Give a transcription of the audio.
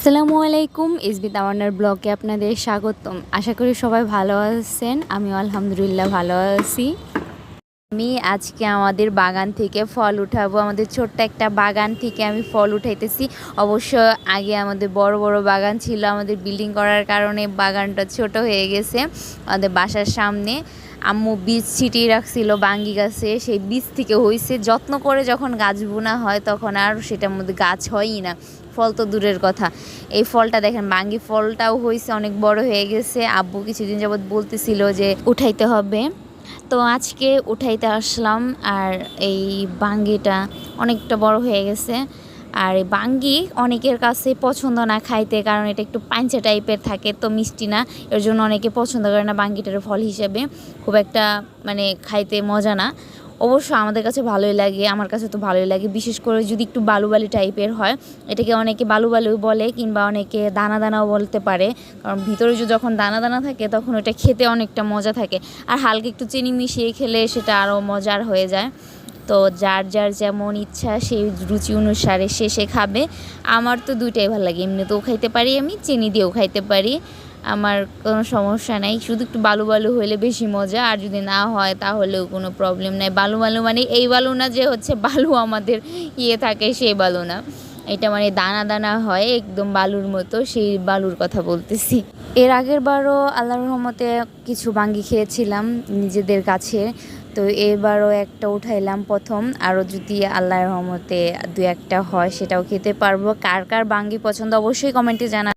আসসালামু আলাইকুম ইসবি তাওয়ানার ব্লগে আপনাদের স্বাগতম। আশা করি সবাই ভালো আছেন, আমিও আলহামদুলিল্লাহ ভালো আছি। আমি আজকে আমাদের বাগান থেকে ফল উঠাবো, আমাদের ছোট্ট একটা বাগান থেকে আমি ফল উঠাইতেছি। অবশ্য আগে আমাদের বড় বড় বাগান ছিল, আমাদের বিল্ডিং করার কারণে বাগানটা ছোট হয়ে গেছে, আমাদের বাসার সামনে। আম্মু বীজ ছিটিয়ে রাখছিল, বাঙ্গি গাছে। সেই বীজ থেকে হয়েছে যত্ন করে যখন গাছ বোনা হয় তখন আর সেটার মধ্যে গাছ হয়ই না। ফল তো দূরের কথা। এই ফলটা দেখেন, বাঙ্গি ফলটাও হয়েছে অনেক বড় হয়ে গেছে। আব্বু কিছুদিন যাবৎ বলতেছিল যে উঠাইতে হবে। তো আজকে উঠাইতে আসলাম, আর এই বাঙ্গিটা অনেকটা বড় হয়ে গেছে। আর বাঙ্গি অনেকের কাছে পছন্দ না খাইতে, কারণ এটা একটু পাঞ্চা টাইপের থাকে, তো মিষ্টি না। এর জন্য অনেকে পছন্দ করে না বাঙ্গিটার ফল হিসেবে। খুব একটা মানে খাইতে মজা না। অবশ্য আমাদের কাছে ভালোই লাগে, আমার কাছে তো ভালোই লাগে। বিশেষ করে যদি একটু বালু বালি টাইপের হয়, এটাকে অনেকে বালু বালু, কিংবা অনেকে দানা দানাও বলতে পারে। কারণ ভিতরে যখন দানা দানা থাকে, তখন ওটা খেতে অনেকটা মজা থাকে। আর হালকা একটু চিনি মিশিয়ে খেলে সেটা আরও মজার হয়ে যায়। তো যার যার যেমন ইচ্ছা সেই রুচি অনুসারে শেষে খাবে। আমার তো দুইটাই ভালো লাগে। এমনিতেও খাইতে পারি আমি, চিনি দিয়েও খাইতে পারি। আমার কোনো সমস্যা নাই। শুধু একটু বালু বালু হলে বেশি মজা। আর যদি না হয় তাহলেও কোনো প্রবলেম নাই। বালু বালু মানে এই বালু না যে হচ্ছে বালু আমাদের ইয়ে থাকে সেই বালু না। এটা মানে দানা দানা হয়, একদম বালুর মতো, সেই বালুর কথা বলতেছি। এর আগের বারও আল্লাহর রহমতে কিছু বাঙ্গি খেয়েছিলাম নিজেদের কাছে। তো এবারও একটা উঠাইলাম প্রথম, আরও যদি আল্লাহর রহমতে দু একটা হয় সেটাও খেতে পারব। কার কার বাঙ্গি পছন্দ অবশ্যই কমেন্টে জানা